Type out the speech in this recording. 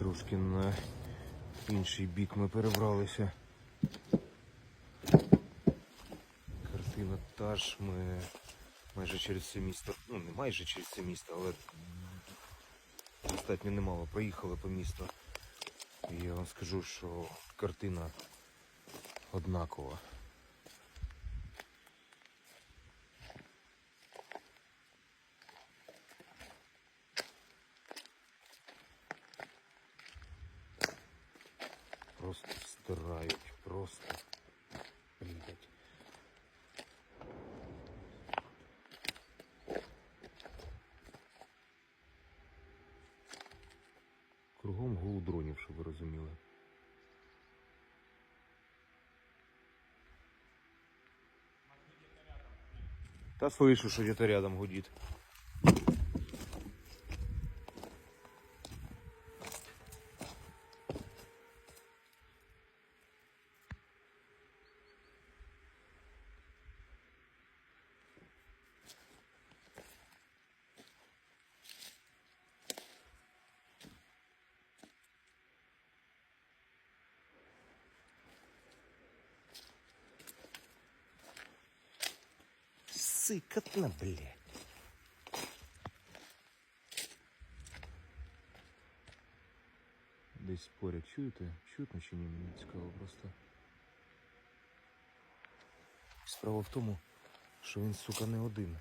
Трошки на інший бік ми перебралися. Картина та ж ми майже через це місто, ну не майже через це місто, але достатньо немало проїхали по місту. І я вам скажу, що картина однакова. Просто стирають, просто. Блять. Кругом гул дронів, щоб ви розуміли. Та слышу, что где-то рядом гудит. Сыкотно, блядь. Десь поряд чуєте? Чутно чи ні? Мені цікаво просто. Справа в тому, що він, сука, не один.